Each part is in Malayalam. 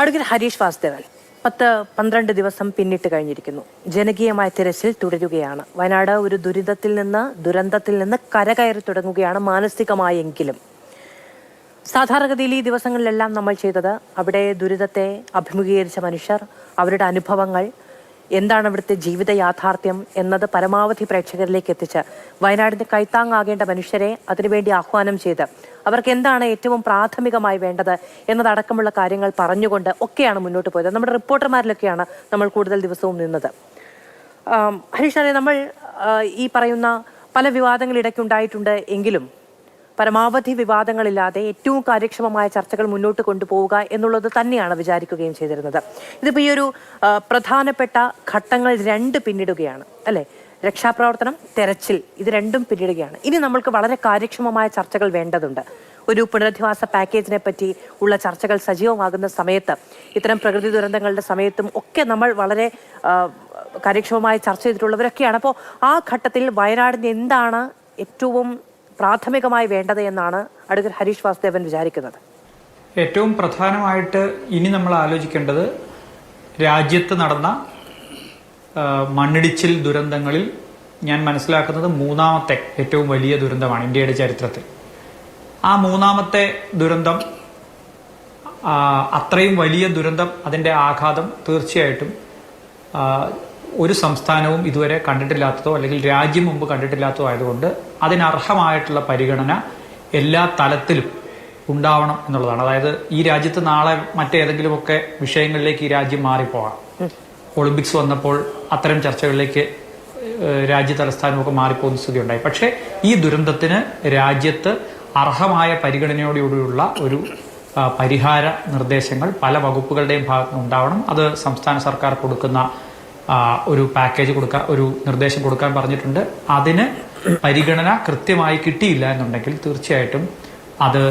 അഡ്വക്കേറ്റ് ഹരീഷ് വാസുദേവൻ പത്ത് പന്ത്രണ്ട് ദിവസം പിന്നിട്ട് കഴിഞ്ഞിരിക്കുന്നു. ജനകീയമായ തിരച്ചിൽ തുടരുകയാണ്. വയനാട് ഒരു ദുരിതത്തിൽ നിന്ന് ദുരന്തത്തിൽ നിന്ന് കരകയറി തുടങ്ങുകയാണ് മാനസികമായെങ്കിലും. സാധാരണഗതിയിൽ ഈ ദിവസങ്ങളിലെല്ലാം നമ്മൾ ചെയ്തത് അവിടെ ദുരിതത്തെ അഭിമുഖീകരിച്ച മനുഷ്യർ അവരുടെ അനുഭവങ്ങൾ എന്താണ് അവിടുത്തെ ജീവിത യാഥാർത്ഥ്യം എന്നത് പരമാവധി പ്രേക്ഷകരിലേക്ക് എത്തിച്ച് വയനാടിന്റെ കൈത്താങ്ങാകേണ്ട മനുഷ്യരെ അതിനുവേണ്ടി ആഹ്വാനം ചെയ്ത് അവർക്ക് എന്താണ് ഏറ്റവും പ്രാഥമികമായി വേണ്ടത് എന്നതടക്കമുള്ള കാര്യങ്ങൾ പറഞ്ഞുകൊണ്ട് ഒക്കെയാണ് മുന്നോട്ട് പോയത്. നമ്മുടെ റിപ്പോർട്ടർമാരിലൊക്കെയാണ് നമ്മൾ കൂടുതൽ ദിവസവും നിന്നത്. ഹരീഷ് നമ്മൾ ഈ പറയുന്ന പല വിവാദങ്ങൾ ഇടയ്ക്കുണ്ടായിട്ടുണ്ട് എങ്കിലും പരമാവധി വിവാദങ്ങളില്ലാതെ ഏറ്റവും കാര്യക്ഷമമായ ചർച്ചകൾ മുന്നോട്ട് കൊണ്ടുപോവുക എന്നുള്ളത് തന്നെയാണ് വിചാരിക്കുകയും ചെയ്തിരുന്നത്. ഇതിപ്പോൾ ഈ ഒരു പ്രധാനപ്പെട്ട ഘട്ടങ്ങൾ രണ്ട് പിന്നിടുകയാണ് അല്ലേ? രക്ഷാപ്രവർത്തനം തെരച്ചിൽ ഇത് രണ്ടും പിന്നിടുകയാണ്. ഇനി നമ്മൾക്ക് വളരെ കാര്യക്ഷമമായ ചർച്ചകൾ വേണ്ടതുണ്ട്. ഒരു പുനരധിവാസ പാക്കേജിനെ പറ്റി ഉള്ള ചർച്ചകൾ സജീവമാകുന്ന സമയത്ത് ഇത്തരം പ്രകൃതി ദുരന്തങ്ങളുടെ സമയത്തും ഒക്കെ നമ്മൾ വളരെ കാര്യക്ഷമമായി ചർച്ച ചെയ്തിട്ടുള്ളവരൊക്കെയാണ്. അപ്പോൾ ആ ഘട്ടത്തിൽ വയനാടിന് എന്താണ് ഏറ്റവും പ്രാഥമികമായി വേണ്ടത് എന്നാണ് അഡ്വക്കേറ്റ് ഹരീഷ് വാസുദേവൻ വിചാരിക്കുന്നത്. ഏറ്റവും പ്രധാനമായിട്ട് ഇനി നമ്മൾ ആലോചിക്കേണ്ടത് രാജ്യത്ത് നടന്ന മണ്ണിടിച്ചിൽ ദുരന്തങ്ങളിൽ ഞാൻ മനസ്സിലാക്കുന്നത് മൂന്നാമത്തെ ഏറ്റവും വലിയ ദുരന്തമാണ് ഇന്ത്യയുടെ ചരിത്രത്തിൽ. ആ മൂന്നാമത്തെ ദുരന്തം അത്രയും വലിയ ദുരന്തം അതിന്റെ ആഘാതം തീർച്ചയായിട്ടും ഒരു സംസ്ഥാനവും ഇതുവരെ കണ്ടിട്ടില്ലാത്തതോ അല്ലെങ്കിൽ രാജ്യം മുമ്പ് കണ്ടിട്ടില്ലാത്തതോ ആയതുകൊണ്ട് അതിനർഹമായിട്ടുള്ള പരിഗണന എല്ലാ തലത്തിലും ഉണ്ടാവണം എന്നുള്ളതാണ്. അതായത് ഈ രാജ്യത്ത് നാളെ മറ്റേതെങ്കിലുമൊക്കെ വിഷയങ്ങളിലേക്ക് ഈ രാജ്യം മാറിപ്പോകാം. ഒളിമ്പിക്സ് വന്നപ്പോൾ അത്തരം ചർച്ചകളിലേക്ക് രാജ്യ തലസ്ഥാനമൊക്കെ മാറിപ്പോകുന്ന സ്ഥിതി ഉണ്ടായി പക്ഷേ ഈ ദുരന്തത്തിന് രാജ്യത്ത് അർഹമായ പരിഗണനയോടുകൂടിയുള്ള ഒരു പരിഹാര നിർദ്ദേശങ്ങൾ പല വകുപ്പുകളുടെയും ഭാഗത്തുനിന്ന് ഉണ്ടാവണം. അത് സംസ്ഥാന സർക്കാർ കൊടുക്കുന്ന ഒരു പാക്കേജ് കൊടുക്കാൻ ഒരു നിർദ്ദേശം കൊടുക്കാൻ പറഞ്ഞിട്ടുണ്ട്. അതിന് പരിഗണന കൃത്യമായി കിട്ടിയില്ല എന്നുണ്ടെങ്കിൽ തീർച്ചയായിട്ടും അത്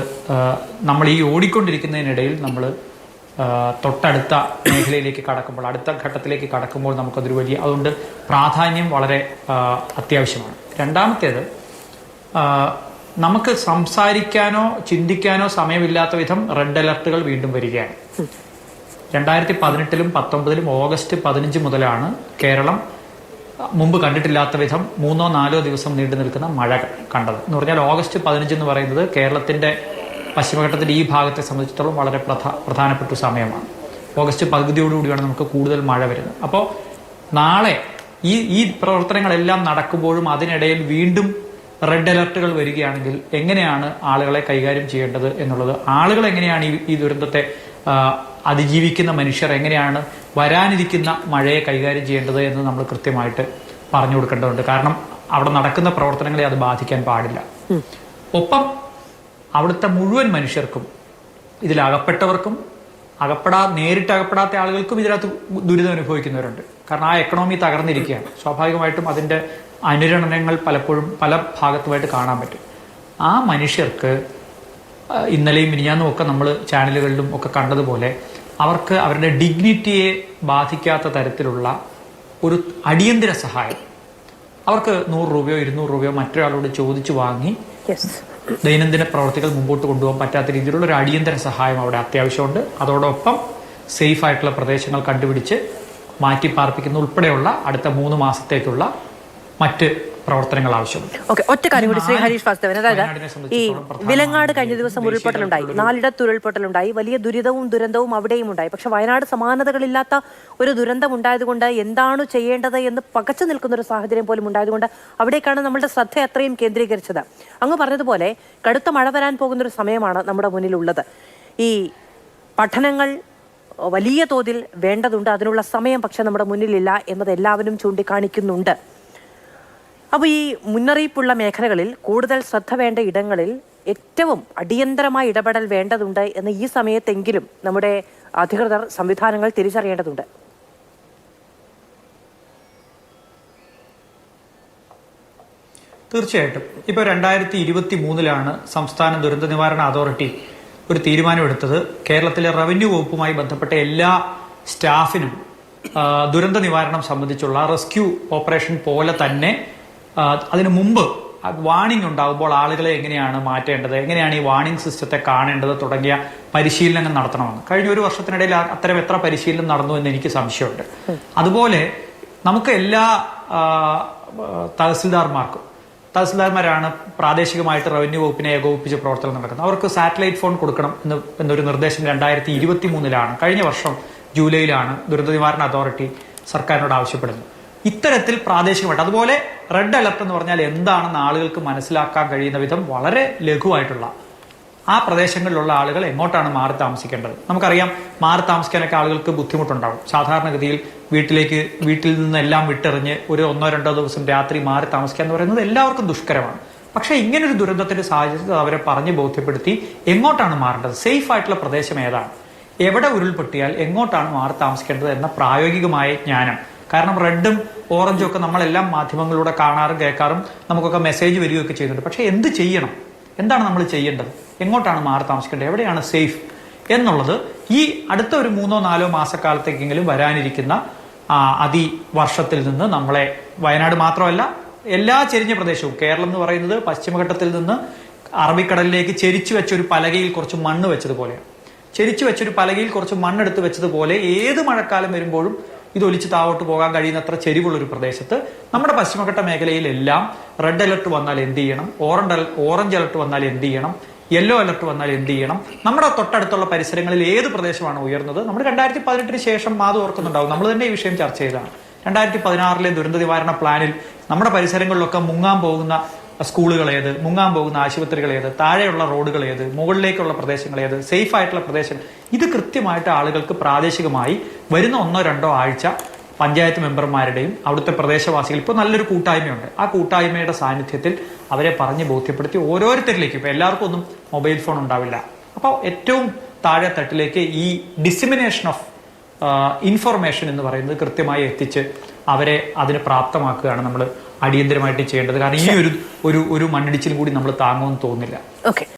നമ്മൾ ഈ ഓടിക്കൊണ്ടിരിക്കുന്നതിനിടയിൽ നമ്മൾ തൊട്ടടുത്ത മേഖലയിലേക്ക് കടക്കുമ്പോൾ അടുത്ത ഘട്ടത്തിലേക്ക് കടക്കുമ്പോൾ നമുക്കതൊരു വലിയ അതുകൊണ്ട് പ്രാധാന്യം വളരെ അത്യാവശ്യമാണ്. രണ്ടാമത്തേത് നമുക്ക് സംസാരിക്കാനോ ചിന്തിക്കാനോ സമയമില്ലാത്ത വിധം റെഡ് അലർട്ടുകൾ വീണ്ടും വരികയാണ്. രണ്ടായിരത്തി പതിനെട്ടിലും പത്തൊമ്പതിലും ഓഗസ്റ്റ് പതിനഞ്ച് മുതലാണ് കേരളം മുമ്പ് കണ്ടിട്ടില്ലാത്ത വിധം മൂന്നോ നാലോ ദിവസം നീണ്ടു നിൽക്കുന്ന മഴ കണ്ടത്. എന്ന് പറഞ്ഞാൽ ഓഗസ്റ്റ് പതിനഞ്ച് എന്ന് പറയുന്നത് കേരളത്തിന്റെ പശ്ചിമഘട്ടത്തിന്റെ ഈ ഭാഗത്തെ സംബന്ധിച്ചിടത്തോളം വളരെ പ്രധാനപ്പെട്ട സമയമാണ്. ഓഗസ്റ്റ് പകുതിയോടുകൂടിയാണ് നമുക്ക് കൂടുതൽ മഴ വരുന്നത്. അപ്പോൾ നാളെ ഈ ഈ പ്രവർത്തനങ്ങളെല്ലാം നടക്കുമ്പോഴും അതിനിടയിൽ വീണ്ടും റെഡ് അലർട്ടുകൾ വരികയാണെങ്കിൽ എങ്ങനെയാണ് ആളുകളെ കൈകാര്യം ചെയ്യേണ്ടത് എന്നുള്ളത്? ആളുകൾ എങ്ങനെയാണ് ഈ ദുരന്തത്തെ അതിജീവിക്കുന്ന മനുഷ്യർ എങ്ങനെയാണ് വരാനിരിക്കുന്ന മഴയെ കൈകാര്യം ചെയ്യേണ്ടത് എന്ന് നമ്മൾ കൃത്യമായിട്ട് പറഞ്ഞു കൊടുക്കേണ്ടതുണ്ട്. കാരണം അവിടെ നടക്കുന്ന പ്രവർത്തനങ്ങളെ അത് ബാധിക്കാൻ പാടില്ല. ഒപ്പം അവിടുത്തെ മുഴുവൻ മനുഷ്യർക്കും ഇതിൽ അകപ്പെട്ടവർക്കും അകപ്പെടാ നേരിട്ട് അകപ്പെടാത്ത ആളുകൾക്കും ഇതിനകത്ത് ദുരിതം അനുഭവിക്കുന്നവരുണ്ട്. കാരണം ആ എക്കണോമി തകർന്നിരിക്കുകയാണ്. സ്വാഭാവികമായിട്ടും അതിന്റെ അനുരണനങ്ങൾ പലപ്പോഴും പല ഭാഗത്തുമായിട്ട് കാണാൻ പറ്റും. ആ മനുഷ്യർക്ക് ഇന്നലെയും മിനിഞ്ഞാന്നും ഒക്കെ നമ്മൾ ചാനലുകളിലും ഒക്കെ കണ്ടതുപോലെ അവർക്ക് അവരുടെ ഡിഗ്നിറ്റിയെ ബാധിക്കാത്ത തരത്തിലുള്ള ഒരു അടിയന്തര സഹായം. അവർക്ക് നൂറ് രൂപയോ ഇരുന്നൂറ് രൂപയോ മറ്റൊരാളോട് ചോദിച്ചു വാങ്ങി ദൈനംദിന പ്രവർത്തികൾ മുമ്പോട്ട് കൊണ്ടുപോകാൻ പറ്റാത്ത രീതിയിലുള്ള ഒരു അടിയന്തര സഹായം അവിടെ അത്യാവശ്യമുണ്ട്. അതോടൊപ്പം സേഫ് ആയിട്ടുള്ള പ്രദേശങ്ങൾ കണ്ടുപിടിച്ച് മാറ്റി പാർപ്പിക്കുന്ന ഉൾപ്പെടെയുള്ള അടുത്ത മൂന്ന് മാസത്തേക്കുള്ള മറ്റ് പ്രവർത്തനങ്ങൾ ആവശ്യമുണ്ട്. ഓക്കെ ഒറ്റ കാര്യം കൂടി ശ്രീ ഹരീഷ് വാസ്തവൻ അതായത് ഈ വിലങ്ങാട് കഴിഞ്ഞ ദിവസം ഉരുൾപൊട്ടലുണ്ടായി. നാലിടത്ത് ഉരുൾപൊട്ടലുണ്ടായി. വലിയ ദുരിതവും ദുരന്തവും അവിടെയും ഉണ്ടായി. പക്ഷെ വയനാട് സമാനതകളില്ലാത്ത ഒരു ദുരന്തം ഉണ്ടായതുകൊണ്ട് എന്താണ് ചെയ്യേണ്ടത് എന്ന് പകച്ചു നിൽക്കുന്ന ഒരു സാഹചര്യം പോലും ഉണ്ടായതുകൊണ്ട് അവിടേക്കാണ് നമ്മുടെ ശ്രദ്ധ അത്രയും കേന്ദ്രീകരിച്ചത്. അങ്ങ് പറഞ്ഞതുപോലെ കടുത്ത മഴ വരാൻ പോകുന്ന ഒരു സമയമാണ് നമ്മുടെ മുന്നിലുള്ളത്. ഈ പഠനങ്ങൾ വലിയ തോതിൽ വേണ്ടതുണ്ട്. അതിനുള്ള സമയം പക്ഷെ നമ്മുടെ മുന്നിലില്ല എന്നത് എല്ലാവരും ചൂണ്ടിക്കാണിക്കുന്നുണ്ട്. അപ്പോൾ ഈ മുന്നറിയിപ്പുള്ള മേഖലകളിൽ കൂടുതൽ ശ്രദ്ധ വേണ്ട ഇടങ്ങളിൽ ഏറ്റവും അടിയന്തരമായ ഇടപെടൽ വേണ്ടതുണ്ട് എന്ന് ഈ സമയത്തെങ്കിലും നമ്മുടെ അധികൃതർ സംവിധാനങ്ങൾ തിരിച്ചറിയേണ്ടതുണ്ട്. തീർച്ചയായിട്ടും. ഇപ്പോൾ രണ്ടായിരത്തി ഇരുപത്തി മൂന്നിലാണ് സംസ്ഥാന ദുരന്ത നിവാരണ അതോറിറ്റി ഒരു തീരുമാനമെടുത്തത്. കേരളത്തിലെ റവന്യൂ വകുപ്പുമായി ബന്ധപ്പെട്ട എല്ലാ സ്റ്റാഫിനും ദുരന്ത നിവാരണം സംബന്ധിച്ചുള്ള റെസ്ക്യൂ ഓപ്പറേഷൻ പോലെ തന്നെ അതിനു മുമ്പ് വാണിംഗ് ഉണ്ടാകുമ്പോൾ ആളുകളെ എങ്ങനെയാണ് മാറ്റേണ്ടത്? എങ്ങനെയാണ് ഈ വാണിംഗ് സിസ്റ്റത്തെ കാണേണ്ടത് തുടങ്ങിയ പരിശീലനങ്ങൾ നടത്തണമെന്ന്. കഴിഞ്ഞ ഒരു വർഷത്തിനിടയിൽ അത്തരം എത്ര പരിശീലനം നടന്നു എന്ന് എനിക്ക് സംശയമുണ്ട്. അതുപോലെ നമുക്ക് എല്ലാ തഹസിൽദാർമാർക്കും തഹസിൽദാർമാരാണ് പ്രാദേശികമായിട്ട് റവന്യൂ വകുപ്പിനെ ഏകോപിപ്പിച്ച് പ്രവർത്തനം നടക്കുന്നത്. അവർക്ക് സാറ്റലൈറ്റ് ഫോൺ കൊടുക്കണം എന്ന് എന്നൊരു നിർദ്ദേശം രണ്ടായിരത്തി ഇരുപത്തി മൂന്നിലാണ് കഴിഞ്ഞ വർഷം ജൂലൈയിലാണ് ദുരന്ത നിവാരണ അതോറിറ്റി സർക്കാരിനോട് ആവശ്യപ്പെടുന്നത്. ഇത്തരത്തിൽ പ്രാദേശികമായിട്ട്. അതുപോലെ റെഡ് അലർട്ട് എന്ന് പറഞ്ഞാൽ എന്താണെന്ന് ആളുകൾക്ക് മനസ്സിലാക്കാൻ കഴിയുന്ന വിധം വളരെ ലഘുവായിട്ടുള്ള ആ പ്രദേശങ്ങളിലുള്ള ആളുകൾ എങ്ങോട്ടാണ് മാറി താമസിക്കേണ്ടത്? നമുക്കറിയാം മാറി താമസിക്കാനൊക്കെ ആളുകൾക്ക് ബുദ്ധിമുട്ടുണ്ടാവും. സാധാരണഗതിയിൽ വീട്ടിലേക്ക് വീട്ടിൽ നിന്ന് എല്ലാം വിട്ടെറിഞ്ഞ് ഒരു ഒന്നോ രണ്ടോ ദിവസം രാത്രി മാറി താമസിക്കുക എന്ന് പറയുന്നത് എല്ലാവർക്കും ദുഷ്കരമാണ്. പക്ഷേ ഇങ്ങനൊരു ദുരന്തത്തിന്റെ സാഹചര്യത്തിൽ അവരെ പറഞ്ഞ് ബോധ്യപ്പെടുത്തി എങ്ങോട്ടാണ് മാറേണ്ടത്? സേഫ് ആയിട്ടുള്ള പ്രദേശം ഏതാണ്? എവിടെ ഉരുൾപൊട്ടിയാൽ എങ്ങോട്ടാണ് മാറി താമസിക്കേണ്ടത് എന്ന പ്രായോഗികമായ ജ്ഞാനം. കാരണം റെഡും ഓറഞ്ചും ഒക്കെ നമ്മളെല്ലാം മാധ്യമങ്ങളിലൂടെ കാണാറും കേൾക്കാറും നമുക്കൊക്കെ മെസ്സേജ് വരികയൊക്കെ ചെയ്യുന്നുണ്ട്. പക്ഷേ എന്ത് ചെയ്യണം? എന്താണ് നമ്മൾ ചെയ്യേണ്ടത്? എങ്ങോട്ടാണ് മാറി താമസിക്കേണ്ടത്? എവിടെയാണ് സേഫ് എന്നുള്ളത് ഈ അടുത്ത ഒരു മൂന്നോ നാലോ മാസക്കാലത്തേക്കെങ്കിലും വരാനിരിക്കുന്ന അതി വർഷത്തിൽ നിന്ന് നമ്മളെ വയനാട് മാത്രമല്ല എല്ലാ ചെരിഞ്ഞ പ്രദേശവും കേരളം എന്ന് പറയുന്നത് പശ്ചിമഘട്ടത്തിൽ നിന്ന് അറബിക്കടലിലേക്ക് ചെരിച്ചു വെച്ചൊരു പലകയിൽ കുറച്ച് മണ്ണ് വെച്ചതുപോലെയാണ്. ചെരിച്ചു വെച്ചൊരു പലകയിൽ കുറച്ച് മണ്ണെടുത്ത് വെച്ചതുപോലെ ഏത് മഴക്കാലം വരുമ്പോഴും ഇത് ഒലിച്ച് താവോട്ട് പോകാൻ കഴിയുന്നത്ര ചെരിവുള്ളൊരു പ്രദേശത്ത് നമ്മുടെ പശ്ചിമഘട്ട മേഖലയിലെല്ലാം റെഡ് അലർട്ട് വന്നാൽ എന്ത് ചെയ്യണം? ഓറഞ്ച് ഓറഞ്ച് അലർട്ട് വന്നാൽ എന്ത് ചെയ്യണം? യെല്ലോ അലർട്ട് വന്നാൽ എന്ത് ചെയ്യണം? നമ്മുടെ തൊട്ടടുത്തുള്ള പരിസരങ്ങളിൽ ഏത് പ്രദേശമാണ് ഉയർന്നത്? നമ്മൾ രണ്ടായിരത്തി പതിനെട്ടിന് ശേഷം മാത് ഓർക്കുന്നുണ്ടാവും. നമ്മൾ തന്നെ ഈ വിഷയം ചർച്ച ചെയ്തതാണ്. രണ്ടായിരത്തി പതിനാറിലെ ദുരന്ത നിവാരണ പ്ലാനിൽ നമ്മുടെ പരിസരങ്ങളിലൊക്കെ മുങ്ങാൻ പോകുന്ന സ്കൂളുകൾ ഏത് മുങ്ങാൻ പോകുന്ന ആശുപത്രികൾ ഏത് താഴെയുള്ള റോഡുകൾ ഏത് മുകളിലേക്കുള്ള പ്രദേശങ്ങൾ ഏത് സേഫ് ആയിട്ടുള്ള പ്രദേശങ്ങൾ. ഇത് കൃത്യമായിട്ട് ആളുകൾക്ക് പ്രാദേശികമായി വരുന്ന ഒന്നോ രണ്ടോ ആഴ്ച പഞ്ചായത്ത് മെമ്പർമാരുടെയും അവിടുത്തെ പ്രദേശവാസികൾ ഇപ്പോൾ നല്ലൊരു കൂട്ടായ്മയുണ്ട്. ആ കൂട്ടായ്മയുടെ സാന്നിധ്യത്തിൽ അവരെ പറഞ്ഞ് ബോധ്യപ്പെടുത്തി ഓരോരുത്തരിലേക്കും. ഇപ്പോൾ എല്ലാവർക്കും ഒന്നും മൊബൈൽ ഫോൺ ഉണ്ടാവില്ല. അപ്പോൾ ഏറ്റവും താഴെ തട്ടിലേക്ക് ഈ ഡിസിമിനേഷൻ ഓഫ് ഇൻഫർമേഷൻ എന്ന് പറയുന്നത് കൃത്യമായി എത്തിച്ച് അവരെ അതിന് പ്രാപ്തമാക്കുകയാണ് നമ്മൾ അടിയന്തരമായിട്ട് ചെയ്യേണ്ടത്. കാരണം ഈ ഒരു ഒരു മണ്ണിടിച്ചിലും കൂടി നമ്മൾ താങ്ങുമെന്ന് തോന്നുന്നില്ല. ഓക്കെ